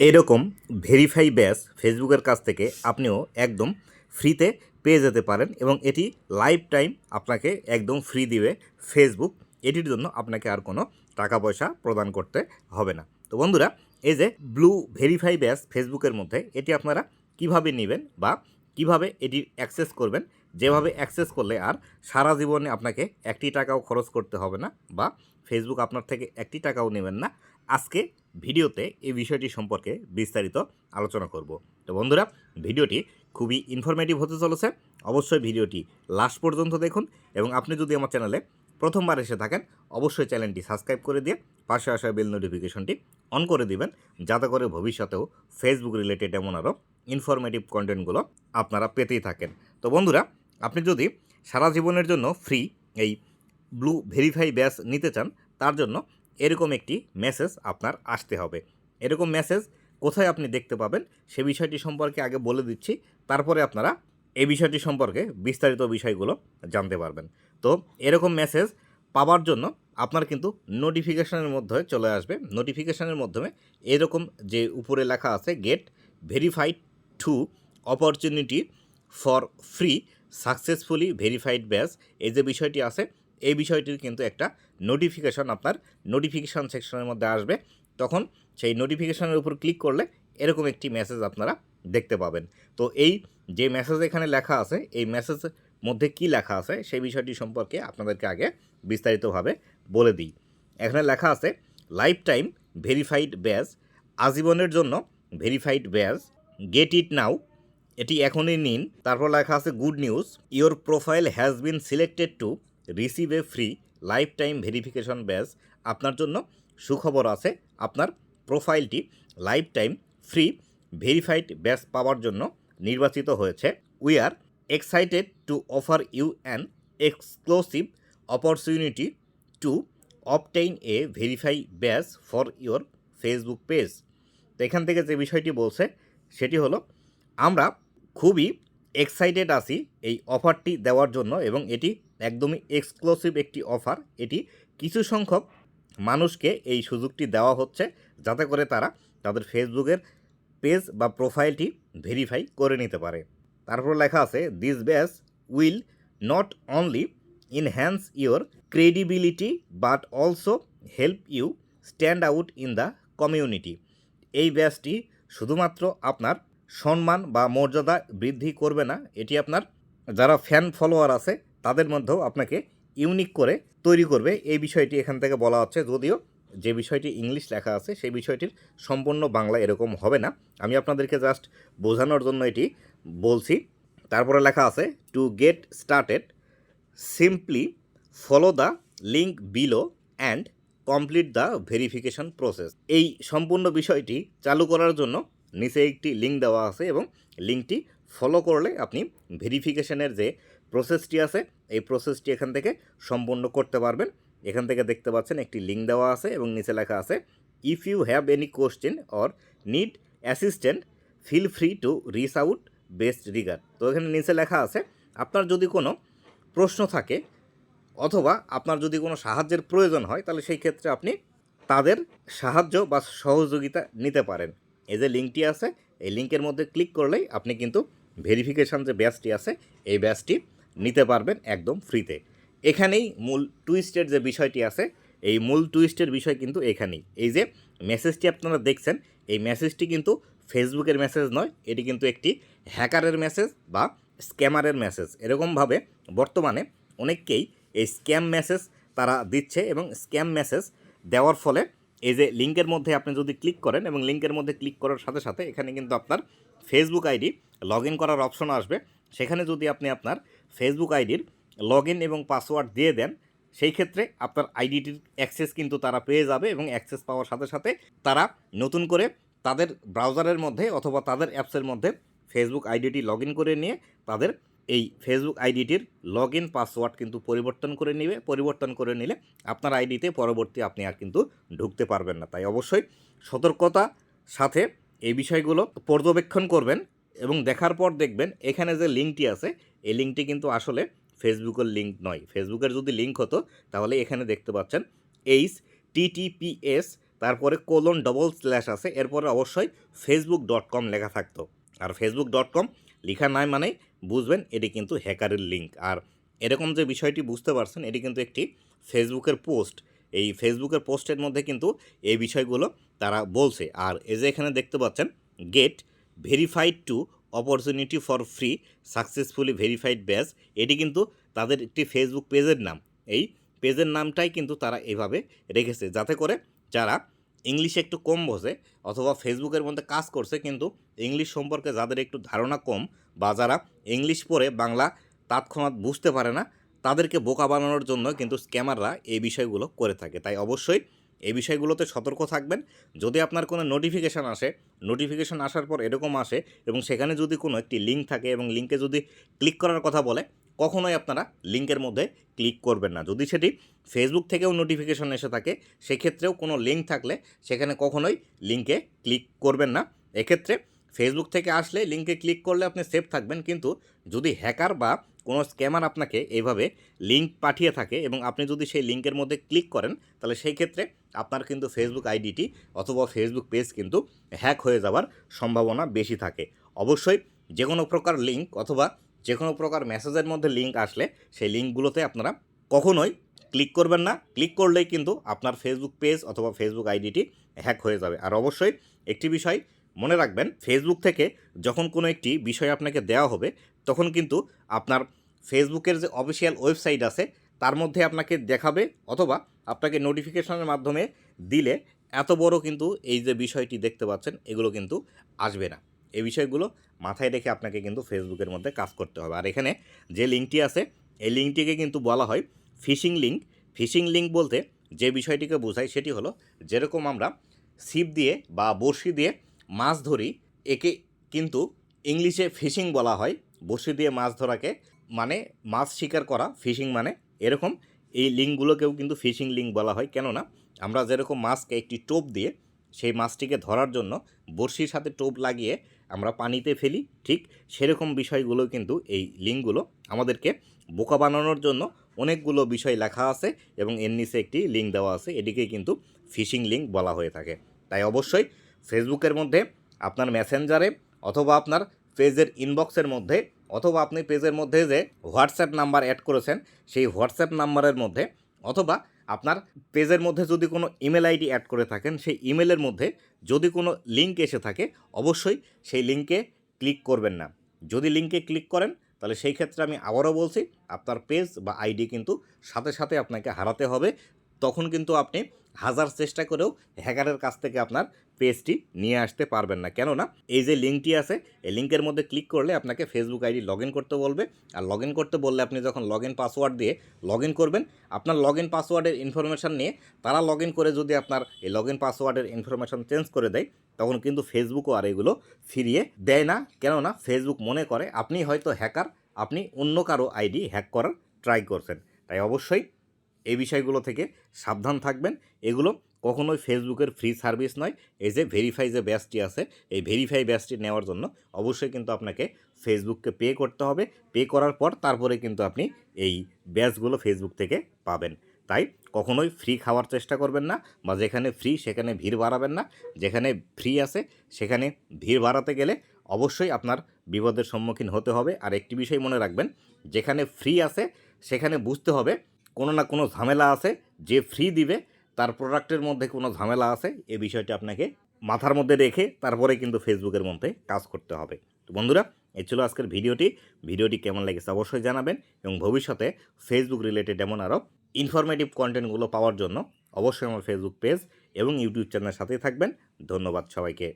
এরকম ভেরিফাই ব্যাস ফেসবুকের কাছ থেকে আপনিও একদম ফ্রিতে পেয়ে যেতে পারেন এবং এটি লাইফ টাইম আপনাকে একদম ফ্রি দিবে ফেসবুক এটির জন্য আপনাকে আর কোনো টাকা পয়সা প্রদান করতে হবে না। তো বন্ধুরা, এই যে ব্লু ভেরিফাই ব্যাস ফেসবুকের মধ্যে, এটি আপনারা কীভাবে নেবেন বা কীভাবে এটি অ্যাক্সেস করবেন? যেভাবে অ্যাক্সেস করলে আর সারা জীবনে আপনাকে একটি টাকাও খরচ করতে হবে না বা ফেসবুক আপনার থেকে একটি টাকাও নেবেন না। আজকে ভিডিওতে এই বিষয়টি সম্পর্কে বিস্তারিত আলোচনা করব। তো বন্ধুরা, ভিডিওটি খুবই ইনফরমেটিভ হতে চলেছে। অবশ্যই ভিডিওটি লাস্ট পর্যন্ত দেখুন এবং আপনি যদি আমার চ্যানেলে প্রথমবার এসে থাকেন, অবশ্যই চ্যানেলটি সাবস্ক্রাইব করে দিয়ে পাশে আসা বেল নোটিফিকেশনটি অন করে দিবেন, যাতে করে ভবিষ্যতেও ফেসবুক রিলেটেড এমন আরও ইনফরমেটিভ কন্টেন্টগুলো আপনারা পেতেই থাকেন। তো বন্ধুরা, আপনি যদি সারা জীবনের জন্য ফ্রি এই ব্লু ভেরিফাই ব্যাস নিতে চান, তার জন্য এরকম একটি মেসেজ আপনার আসতে হবে। এরকম মেসেজ কোথায় আপনি দেখতে পাবেন, সে বিষয়টি সম্পর্কে আগে বলে দিচ্ছি, তারপরে আপনারা এই বিষয়টি সম্পর্কে বিস্তারিত বিষয়গুলো জানতে পারবেন। তো এরকম মেসেজ পাওয়ার জন্য আপনার কিন্তু নোটিফিকেশানের মধ্যে চলে আসবে। নোটিফিকেশনের মাধ্যমে এরকম যে উপরে লেখা আছে get verified to opportunity for free successfully verified badge. এই যে বিষয়টি আছে এই বিষয়টির কিন্তু একটা নোটিফিকেশন আপনার নোটিফিকেশান সেকশনের মধ্যে আসবে। তখন সেই নোটিফিকেশানের উপর ক্লিক করলে এরকম একটি মেসেজ আপনারা দেখতে পাবেন। তো এই যে মেসেজ এখানে লেখা আছে, এই মেসেজ মধ্যে কি লেখা আছে, সেই বিষয়টি সম্পর্কে আপনাদেরকে আগে বিস্তারিতভাবে বলে দিই। এখানে লেখা আছে লাইফ টাইম ভেরিফাইড ব্যাজ আজীবনের জন্য verified badge get it now এটি এখনই নিন। তারপর লেখা আছে good news your profile has been selected to receive a free lifetime verification badge আপনার জন্য সুখবর আছে। আপনার প্রোফাইলটি life time free verified badge পাওয়ার জন্য নির্বাচিত হয়েছে। We are excited to offer you an exclusive opportunity to obtain a verify badge for your Facebook page তো এখান থেকে যে বিষয়টি বলছে, সেটি হলো, আমরা খুবই এক্সাইটেড আছি এই অফারটি দেওয়ার জন্য এবং এটি একদমই এক্সক্লুসিভ একটি অফার এটি কিছু সংখ্যক মানুষকে এই সুযোগটি দেওয়া হচ্ছে যাতে করে তারা তাদের ফেসবুকের পেজ বা প্রোফাইলটি ভেরিফাই করে নিতে পারে। তারপর লেখা আছে this badge will not only enhance your credibility but also help you stand out in the community এই ব্যাসটি শুধুমাত্র আপনার সম্মান বা মর্যাদা বৃদ্ধি করবে না, এটি আপনার যারা ফ্যান ফলোয়ার আছে তাদের মধ্যেও আপনাকে ইউনিক করে তৈরি করবে। এই বিষয়টি এখান থেকে বলা হচ্ছে, যদিও যে বিষয়টি ইংলিশ লেখা আছে, সেই বিষয়টির সম্পূর্ণ বাংলা এরকম হবে না। আমি আপনাদেরকে জাস্ট বোঝানোর জন্য এটি বলছি। তারপরে লেখা আছে to get started simply follow the link below and complete the verification process এই সম্পূর্ণ বিষয়টি চালু করার জন্য নিচে একটি লিঙ্ক দেওয়া আছে এবং লিঙ্কটি ফলো করলে আপনি ভেরিফিকেশনের যে প্রসেসটি আছে, এই প্রসেসটি এখান থেকে সম্পন্ন করতে পারবেন। এখান থেকে দেখতে পাচ্ছেন একটি লিঙ্ক দেওয়া আছে এবং নিচে লেখা আছে if you have any question or need assistant feel free to reach out best regard তো এখানে নিচে লেখা আছে, আপনার যদি কোনো প্রশ্ন থাকে অথবা আপনার যদি কোনো সাহায্যের প্রয়োজন হয়, তাহলে সেই ক্ষেত্রে আপনি তাদের সাহায্য বা সহযোগিতা নিতে পারেন। এই যে লিঙ্কটি আছে, এই লিঙ্কের মধ্যে ক্লিক করলেই আপনি কিন্তু ভেরিফিকেশান যে ব্যাচটি আছে, এই ব্যাচটি নিতে পারবেন একদম ফ্রিতে। এখানেই মূল টুইস্টের যে বিষয়টি আছে, এই মূল টুইস্টের বিষয় কিন্তু এখানেই। এই যে মেসেজটি আপনারা দেখছেন, এই মেসেজটি কিন্তু ফেসবুকের মেসেজ নয়, এটি কিন্তু একটি হ্যাকারের মেসেজ বা স্ক্যামারের মেসেজ এরকমভাবে বর্তমানে অনেককেই এই স্ক্যাম মেসেজ তারা দিচ্ছে এবং স্ক্যাম মেসেজ দেওয়ার ফলে এই যে লিঙ্কের মধ্যে আপনি যদি ক্লিক করেন এবং লিঙ্কের মধ্যে ক্লিক করার সাথে সাথে এখানে কিন্তু আপনার ফেসবুক আইডি লগ করার অপশন আসবে। সেখানে যদি আপনি আপনার ফেসবুক আইডির লগ ইন এবং পাসওয়ার্ড দিয়ে দেন, সেই ক্ষেত্রে আপনার আইডিটির অ্যাক্সেস কিন্তু তারা পেয়ে যাবে এবং অ্যাক্সেস পাওয়ার সাথে সাথে তারা নতুন করে তাদের ব্রাউজারের মধ্যে অথবা তাদের অ্যাপসের মধ্যে ফেসবুক আইডিটি লগ করে নিয়ে তাদের এই ফেসবুক আইডিটির লগ ইন পাসওয়ার্ড কিন্তু পরিবর্তন করে নেবে। পরিবর্তন করে নিলে আপনার আইডিতে পরবর্তী আপনি আর কিন্তু ঢুকতে পারবেন না। তাই অবশ্যই সতর্কতা সাথে এই বিষয়গুলো পর্যবেক্ষণ করবেন। এবং দেখার পর দেখবেন এখানে যে লিঙ্কটি আছে, এই লিঙ্কটি কিন্তু আসলে ফেসবুকের লিঙ্ক নয়। ফেসবুকের যদি লিঙ্ক হতো, তাহলে এখানে দেখতে পাচ্ছেন এইচ টিটিপিএস তারপরে কোলন ডবল স্ল্যাশ আছে, এরপরে অবশ্যই ফেসবুক ডট কম লেখা থাকতো। আর ফেসবুক ডট কম লেখা নাই মানে বুঝবেন এটি কিন্তু হ্যাকারের লিঙ্ক। আর এরকম যে বিষয়টি বুঝতে পারছেন, এটি কিন্তু একটি ফেসবুকের পোস্ট। এই ফেসবুকের পোস্টের মধ্যে কিন্তু এই বিষয়গুলো তারা বলছে। আর এই যে এখানে দেখতে পাচ্ছেন, get verified to opportunity for free, successfully verified badge, এটি কিন্তু তাদের একটি ফেসবুক পেজের নাম। এই পেজের নামটাই কিন্তু তারা এভাবে রেখেছে। যাতে করে যারা ইংলিশে একটু কম বোঝে অথবা ফেসবুকের মধ্যে কাজ করছে কিন্তু ইংলিশ সম্পর্কে যাদের একটু ধারণা কম বা যারা ইংলিশ পড়ে বাংলা তৎক্ষণাৎ বুঝতে পারে না, তাদেরকে বোকা বানানোর জন্য কিন্তু স্ক্যামাররা এই বিষয়গুলো করে থাকে। তাই অবশ্যই এই বিষয়গুলোতে সতর্ক থাকবেন। যদি আপনার কোনো নোটিফিকেশান আসে নোটিফিকেশান আসার পর এরকম আসে এবং সেখানে যদি কোনো একটি লিঙ্ক থাকে এবং লিঙ্কে যদি ক্লিক করার কথা বলে, কখনোই আপনারা লিঙ্কের মধ্যে ক্লিক করবেন না। যদি সেটি ফেসবুক থেকেও নোটিফিকেশন এসে থাকে, সেক্ষেত্রেও কোনো লিঙ্ক থাকলে সেখানে কখনোই লিঙ্কে ক্লিক করবেন না। এক্ষেত্রে ফেসবুক থেকে আসলে লিঙ্কে ক্লিক করলে আপনি সেফ থাকবেন। কিন্তু যদি হ্যাকার বা কোনো স্ক্যামার আপনাকে এইভাবে লিঙ্ক পাঠিয়ে থাকে এবং আপনি যদি সেই লিঙ্কের মধ্যে ক্লিক করেন, তাহলে সেই ক্ষেত্রে আপনার কিন্তু ফেসবুক আইডিটি অথবা ফেসবুক পেজ কিন্তু হ্যাক হয়ে যাওয়ার সম্ভাবনা বেশি থাকে। অবশ্যই যে কোনো প্রকার লিঙ্ক অথবা যে কোনো প্রকার মেসেজের মধ্যে লিঙ্ক আসলে সেই লিঙ্কগুলোতে আপনারা কখনোই ক্লিক করবেন না। ক্লিক করলেই কিন্তু আপনার ফেসবুক পেজ অথবা ফেসবুক আইডিটি হ্যাক হয়ে যাবে। আর অবশ্যই একটি বিষয় মনে রাখবেন ফেসবুক থেকে যখন কোনো একটি বিষয় আপনাকে দেওয়া হবে, তখন কিন্তু আপনার ফেসবুকের যে অফিসিয়াল ওয়েবসাইট আছে, তার মধ্যে আপনাকে দেখাবে অথবা আপনাকে নোটিফিকেশনের মাধ্যমে দিলে এত বড় কিন্তু এই যে বিষয়টি দেখতে পাচ্ছেন, এগুলো কিন্তু আসবে না। এই বিষয়গুলো মাথায় রেখে আপনাকে কিন্তু ফেসবুকের মধ্যে কাজ করতে হবে। আর এখানে যে লিঙ্কটি আছে, এই লিঙ্কটিকে কিন্তু বলা হয় ফিশিং লিঙ্ক ফিশিং লিঙ্ক বলতে যে বিষয়টিকে বোঝায় সেটি হলো, যেরকম আমরা ছিপ দিয়ে বা বড়শি দিয়ে মাছ ধরি, একে কিন্তু ইংলিশে ফিশিং বলা হয়। বড়শি দিয়ে মাছ ধরাকে মানে মাছ শিকার করা, ফিশিং মানে। এরকম এই লিঙ্কগুলোকেও কিন্তু ফিশিং লিঙ্ক বলা হয়। কেননা আমরা যেরকম মাছকে একটি টোপ দিয়ে সেই মাছটিকে ধরার জন্য বড়শির সাথে টোপ লাগিয়ে আমরা পানিতে ফেলি, ঠিক সেরকম বিষয়গুলো কিন্তু এই লিঙ্কগুলো আমাদেরকে বোকা বানানোর জন্য অনেকগুলো বিষয় লেখা আছে এবং এর নিচে একটি লিঙ্ক দেওয়া আছে। এটিকে কিন্তু ফিশিং লিঙ্ক বলা হয়ে থাকে। তাই অবশ্যই ফেসবুকের মধ্যে, আপনার মেসেঞ্জারে অথবা আপনার পেজের ইনবক্সের মধ্যে, অথবা আপনি পেজের মধ্যে যে হোয়াটসঅ্যাপ নাম্বার অ্যাড করেছেন, সেই হোয়াটসঅ্যাপ নাম্বারের মধ্যে, অথবা আপনার পেজের মধ্যে যদি কোনো ইমেল আইডি অ্যাড করে থাকেন, সেই ইমেলের মধ্যে যদি কোনো লিঙ্ক এসে থাকে, অবশ্যই সেই লিঙ্কে ক্লিক করবেন না। যদি লিঙ্কে ক্লিক করেন, তাহলে সেই ক্ষেত্রে আমি আবারও বলছি, আপনার পেজ বা আইডি কিন্তু সাথে সাথে আপনাকে হারাতে হবে। তখন কিন্তু আপনি হাজার চেষ্টা করেও হ্যাকারের কাছ থেকে আপনার পেজটি নিয়ে আসতে পারবেন না। কেননা এই যে লিঙ্কটি আছে, এই লিঙ্কের মধ্যে ক্লিক করলে আপনাকে ফেসবুক আইডি লগ করতে বলবে। আর লগ করতে বললে আপনি যখন লগ পাসওয়ার্ড দিয়ে লগ করবেন, আপনার লগ পাসওয়ার্ডের ইনফরমেশান নিয়ে তারা লগ করে যদি আপনার এই লগ পাসওয়ার্ডের ইনফরমেশান চেঞ্জ করে দেয়, তখন কিন্তু ফেসবুকও আর এগুলো ফিরিয়ে দেয় না। কেননা ফেসবুক মনে করে আপনি হয়তো হ্যাকার, আপনি অন্য কারও আইডি হ্যাক করার ট্রাই করছেন। তাই অবশ্যই এই বিষয়গুলো থেকে সাবধান থাকবেন। এগুলো কখনোই ফেসবুকের ফ্রি সার্ভিস নয়। এই যে ভেরিফাই যে ব্যাচটি আছে, এই ভেরিফাই ব্যাচটি নেওয়ার জন্য অবশ্যই কিন্তু আপনাকে ফেসবুককে পে করতে হবে। পে করার পর তারপরে কিন্তু আপনি এই ব্যাচগুলো ফেসবুক থেকে পাবেন। তাই কখনোই ফ্রি খাওয়ার চেষ্টা করবেন না বা যেখানে ফ্রি সেখানে ভিড় বাড়াবেন না। যেখানে ফ্রি আছে, সেখানে ভিড় বাড়াতে গেলে অবশ্যই আপনার বিপদের সম্মুখীন হতে হবে। আর একটি বিষয় মনে রাখবেন, যেখানে ফ্রি আছে, সেখানে বুঝতে হবে কোনো না কোনো ঝামেলা আছে, যে ফ্রি দিবে, তার প্রোডাক্টের মধ্যে কোনো ঝামেলা আছে, এ বিষয়টি আপনাকে মাথার মধ্যে রেখে তারপরে কিন্তু ফেসবুকের মধ্যে কাজ করতে হবে। তো বন্ধুরা, এই ছিল আজকের ভিডিওটি। ভিডিওটি কেমন লেগেছে অবশ্যই জানাবেন এবং ভবিষ্যতে ফেসবুক রিলেটেড এমন আরও ইনফরমেটিভ কন্টেন্টগুলো পাওয়ার জন্য অবশ্যই আমার ফেসবুক পেজ এবং ইউটিউব চ্যানেলের সাথেই থাকবেন। ধন্যবাদ সবাইকে।